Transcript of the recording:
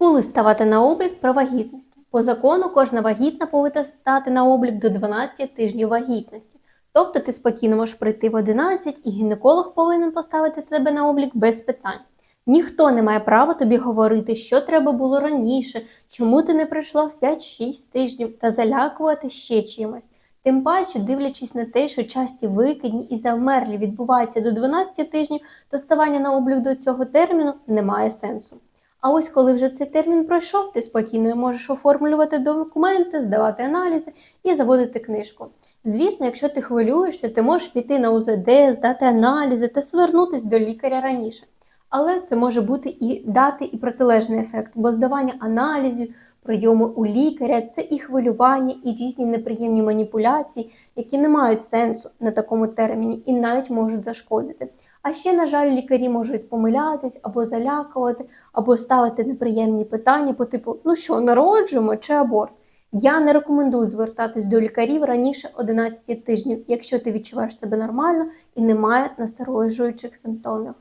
Коли ставати на облік про вагітність? По закону кожна вагітна повинна стати на облік до 12 тижнів вагітності. Тобто ти спокійно можеш прийти в 11 і гінеколог повинен поставити тебе на облік без питань. Ніхто не має права тобі говорити, що треба було раніше, чому ти не прийшла в 5-6 тижнів та залякувати ще чимось. Тим паче, дивлячись на те, що часті викидні і завмерлі відбуваються до 12 тижнів, то ставання на облік до цього терміну не має сенсу. А ось коли вже цей термін пройшов, ти спокійно можеш оформлювати документи, здавати аналізи і заводити книжку. Звісно, якщо ти хвилюєшся, ти можеш піти на УЗД, здати аналізи та звернутися до лікаря раніше. Але це може бути і дати і протилежний ефект, бо здавання аналізів, прийоми у лікаря це і хвилювання, і різні неприємні маніпуляції, які не мають сенсу на такому терміні і навіть можуть зашкодити. А ще, на жаль, лікарі можуть помилятись або залякувати, або ставити неприємні питання по типу: ну що, народжуємо чи аборт? Я не рекомендую звертатись до лікарів раніше 11 тижнів, якщо ти відчуваєш себе нормально і немає насторожуючих симптомів.